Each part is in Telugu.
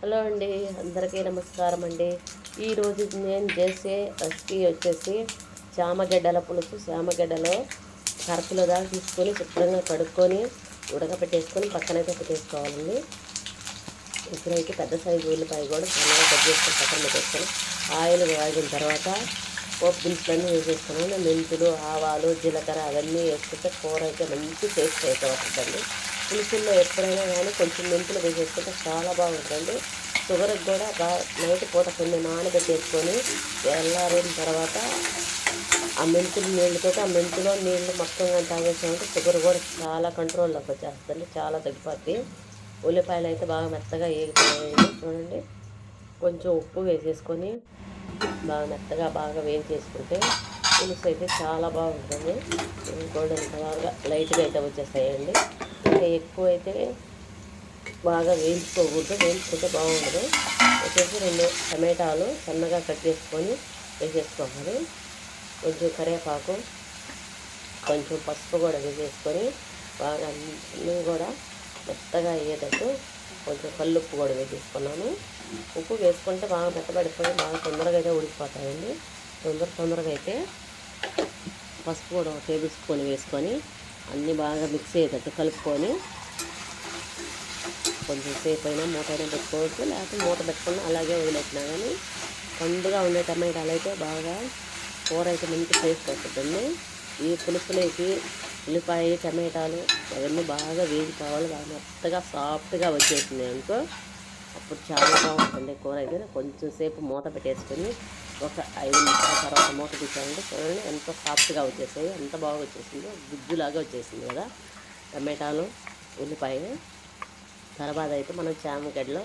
హలో అండి అందరికీ నమస్కారం అండి. ఈరోజు నేను చేసే రెసిపీ వచ్చేసి చామగడ్డల పులుసు. చామగడ్డలో కరకిలో దాకా తీసుకొని శుభ్రంగా కడుక్కొని ఉడకపెట్టేసుకొని పక్కనైతే పెట్టేసుకోవాలండి. ఇప్పుడైతే పెద్ద సైజు ఉల్లిపాయ కూడా సన్నగా కట్ చేసుకొని పక్కన పెట్టేసుకొని ఆయిల్ వాడిన తర్వాత పోపు దినుసులన్నీ వేసేసుకున్నాను. మెంతులు ఆవాలు జీలకర్ర అవన్నీ వేసుకుంటే కూర అయితే మంచి టేస్ట్ అయితే వస్తుందండి పులుసుల్లో ఎప్పుడైనా కానీ కొంచెం మెంతులు వేసేసుకుంటే చాలా బాగుంటుంది. షుగర్కి కూడా బాగా నైట్ పూట కొన్ని నానబెట్టేసుకొని వెళ్ళారిన తర్వాత ఆ మెంతులు నీళ్ళతో ఆ మెంతులో నీళ్ళు మొత్తం కానీ తాగేసామంటే షుగర్ కూడా చాలా కంట్రోల్లోకి వచ్చేస్తుంది. చాలా తగ్గిపోద్ది. ఉల్లిపాయలు అయితే బాగా మెత్తగా వేగిపోయాయి చూడండి. కొంచెం ఉప్పు వేసేసుకొని బాగా మెత్తగా బాగా వేయించేసుకుంటే పులుసు అయితే చాలా బాగుంటుంది. గోల్డెన్ కలర్గా లైట్గా అయితే వచ్చేస్తాయండి. ఇంకా ఎక్కువ అయితే బాగా వేయించుకోకూడదు వేయించుకుంటే బాగుండదు. వచ్చేసి రెండు టమాటాలు సన్నగా కట్ చేసుకొని వేసేసుకోవాలి. కొంచెం కరివేపాకు కొంచెం పసుపు కూడా వేసేసుకొని బాగా అన్నీ కూడా మెత్తగా అయ్యేటట్టు కొంచెం కల్లుప్పు కూడా వేసేసుకున్నాను. ఉప్పు వేసుకుంటే బాగా మెత్తబడిపోయి బాగా తొందరగా అయితే ఉడికిపోతాయండి. తొందర తొందరగా అయితే పసుపు కూడా ఒక టేబుల్ స్పూన్ వేసుకొని అన్నీ బాగా మిక్స్ అయ్యేటట్టు కలుపుకొని కొంచెం సేపు అయినా మూట అయినా పెట్టుకోవచ్చు. లేకపోతే మూట పెట్టుకున్నా అలాగే వదిలేసినా కానీ పండుగా ఉండే టమాటాలు అయితే బాగా కూర అయితే మంచి టేస్ట్ వస్తుందండి. ఈ పులుపులోకి ఉల్లిపాయ టమాటాలు అవన్నీ బాగా వేగిపోవాలి బాగా మెత్తగా సాఫ్ట్గా వచ్చేసింది అనుకో అప్పుడు చాలా బాగుంటుంది కూర అయితే. కొంచెం సేపు మూత పెట్టేసుకొని ఒక ఐదు నిమిషాల తర్వాత మూత తీసామంటే చూడండి ఎంత సాఫ్ట్గా వచ్చేసాయి ఎంత బాగా వచ్చేసిందో గుజ్జులాగా వచ్చేసింది కదా. టమాటాలు ఉల్లిపాయ తర్వాత అయితే మనం చామగడ్డలో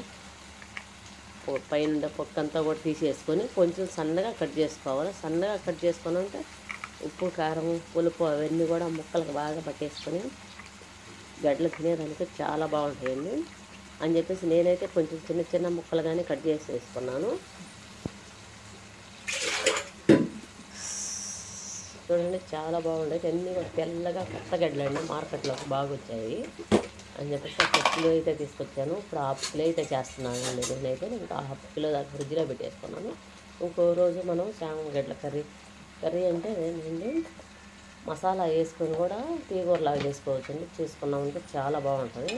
పైన పొక్కంతా కూడా తీసేసుకొని కొంచెం సన్నగా కట్ చేసుకోవాలి. సన్నగా కట్ చేసుకొని అంటే ఉప్పు కారం పులుపు అవన్నీ కూడా ముక్కలకు బాగా పట్టేసుకొని గడ్డలు తినేదానికి చాలా బాగుంటాయండి. అని చెప్పేసి నేనైతే కొంచెం చిన్న చిన్న ముక్కలు కానీ కట్ చేసి వేసుకున్నాను చూడండి చాలా బాగుండేది అన్నీ కూడా తెల్లగా కొత్త గడ్డలు అండి మార్కెట్లో బాగా వచ్చాయి అని చెప్పేసి ఒక కిలో అయితే తీసుకొచ్చాను. ఇప్పుడు హాఫ్ కిలో అయితే చేస్తున్నాను అండి నేనైతే ఇంకా హాఫ్ కిలో దాకా ఫ్రిడ్జ్లో పెట్టేసుకున్నాను. ఇంకో రోజు మనం శామగడ్డల కర్రీ. కర్రీ అంటే అదేంటండి మసాలా వేసుకొని కూడా తీగూరలాగా చేసుకోవచ్చండి. చేసుకున్నామంటే చాలా బాగుంటుంది.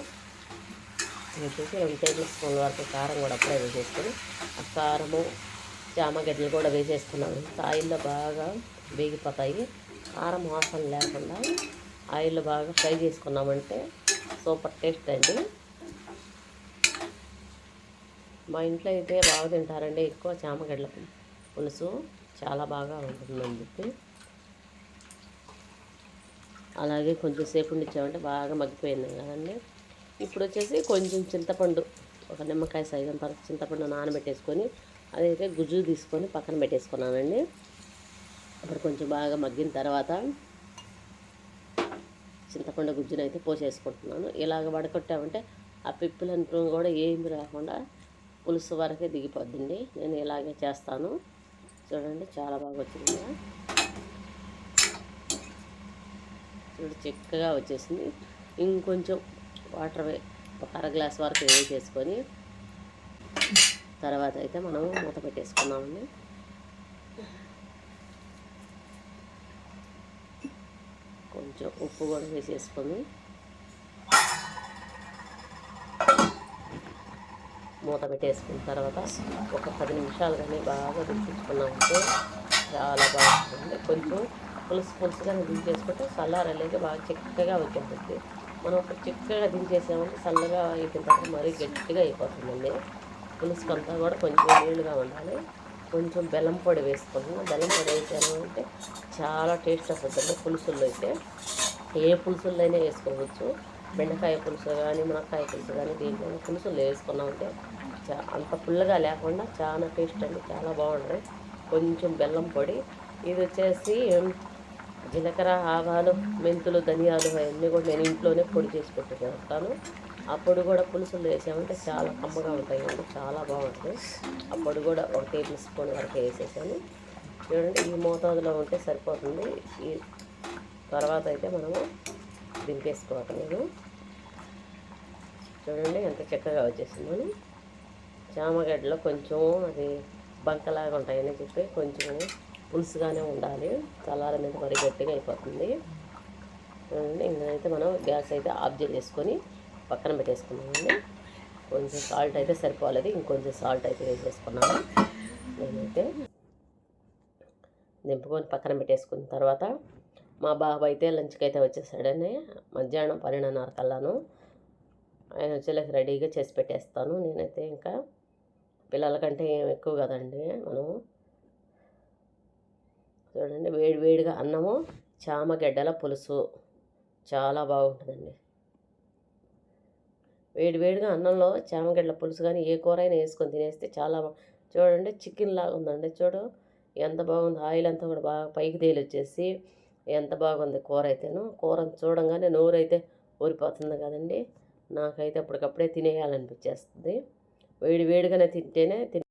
వచ్చేసి రెండు టేబుల్ స్పూన్ వరకు కారం కూడా అప్పుడే వేసేసుకొని ఆ కారము జామగడ్డలు కూడా వేసేసుకున్నాను ఆయిల్లో బాగా వేగిపోతాయి. కారం వాసన లేకుండా ఆయిల్లో బాగా ఫ్రై చేసుకున్నామంటే సూపర్ టేస్ట్ అండి. మా ఇంట్లో అయితే బాగా తింటారండి. ఎక్కువ చామగడ్డల పులుసు చాలా బాగా ఉంటుందని చెప్పి. అలాగే కొంచెం సేపు ఉండిచ్చామంటే బాగా మగ్గిపోయింది కదండి. ఇప్పుడు వచ్చేసి కొంచెం చింతపండు ఒక నిమ్మకాయ సైజు అంత చింతపండు నానబెట్టేసుకొని అదైతే గుజ్జు తీసుకొని పక్కన పెట్టేసుకున్నానండి. అప్పుడు కొంచెం బాగా మగ్గిన తర్వాత చింతపండు గుజ్జును అయితే పోసేసుకుంటున్నాను. ఇలాగ వడకొట్టామంటే ఆ పిప్పులంతా కూడా ఏమి రాకుండా పులుసు వరకే దిగిపోద్దండి. నేను ఇలాగే చేస్తాను. చూడండి చాలా బాగా వచ్చింది? చూడు చిక్కగా వచ్చేసింది. ఇంకొంచెం వాటర్ ఒక అర గ్లాస్ వరకు వేసేసుకొని తర్వాత అయితే మనం మూత పెట్టేసుకున్నామండి కొంచెం ఉప్పు కూడా వేసేసుకొని మూత పెట్టేసుకున్న తర్వాత ఒక పది నిమిషాలు కానీ బాగా దించుకున్నామంటే చాలా బాగుంటుంది. కొంచెం పులుసు పులుసుగా దించేసుకుంటే చల్లారలేక బాగా చిక్కగా వచ్చేస్తుంది మనం ఒక చిక్కగా దించేసామంటే చల్లగా అయిపోయిన తర్వాత మరీ గట్టిగా అయిపోతుందండి. పులుసుకంతా కూడా కొంచెం నీళ్ళుగా ఉండాలి. కొంచెం బెల్లం పొడి వేసుకుంటున్నాం. బెల్లం పొడి వేసామంటే చాలా టేస్ట్ వస్తుందండి పులుసుల్లో అయితే. ఏ పులుసుల్లో అయినా వేసుకోవచ్చు. బెండకాయ పులుసు కానీ మునక్కాయ పులుసు కానీ దీంట్లో పులుసులు వేసుకున్నామంటే చా అంత పుల్లగా లేకుండా చాలా టేస్ట్ అండి. చాలా బాగుంటుంది. కొంచెం బెల్లం పొడి. ఇది వచ్చేసి జీలకర్ర ఆవాలు మెంతులు ధనియాలు అవన్నీ కూడా నేను ఇంట్లోనే పొడి చేసి పెట్టుకుంటాను. అప్పుడు కూడా పులుసులు వేసామంటే చాలా కమ్మగా ఉంటాయి. అండి చాలా బాగుంటుంది. అప్పుడు కూడా ఒక టేబుల్ స్పూన్ వరకు వేసేసాను. చూడండి ఈ మోతాదులో ఉంటే సరిపోతుంది. ఈ తర్వాత అయితే మనము దింపేసుకోవాలి నేను చూడండి ఎంత చక్కగా వచ్చేసిందని. చామగడ్డలో కొంచెం అది బంకలాగా ఉంటాయని చెప్పి కొంచెం పులుసుగానే ఉండాలి. చల్లారి మీద మరి గట్టిగా అయిపోతుంది. చూడండి ఇంకైతే మనం గ్యాస్ అయితే ఆఫ్ చేసేసుకొని పక్కన పెట్టేసుకున్నామండి. కొంచెం సాల్ట్ అయితే సరిపోలేదు. ఇంకొంచెం సాల్ట్ అయితే వేసేసుకున్నాను. నేనైతే నింపుకొని పక్కన పెట్టేసుకున్న తర్వాత మా బాబు అయితే లంచ్కి అయితే వచ్చేసాడని మధ్యాహ్నం పన్నెండున్నర కల్లాను. ఆయన వచ్చేలా రెడీగా చేసి పెట్టేస్తాను. నేనైతే ఇంకా పిల్లల కంటే ఏం ఎక్కువ కదండి మనము. చూడండి వేడి వేడిగా అన్నము చామగడ్డల పులుసు. చాలా బాగుంటుందండి. వేడి వేడిగా అన్నంలో చామగడ్డల పులుసు కానీ ఏ కూర అయినా వేసుకొని తినేస్తే చాలా చూడండి చికెన్ లాగా ఉందండి చూడు. ఎంత బాగుంది. ఆయిల్ అంతా కూడా బాగా పైకి తేలి వచ్చేసి ఎంత బాగుంది కూర అయితేను. కూరను చూడంగానే నోరు అయితే ఊరిపోతుంది కదండి. నాకైతే అప్పటికప్పుడే తినేయాలనిపించేస్తుంది. వేడి వేడిగానే తింటేనే తిన్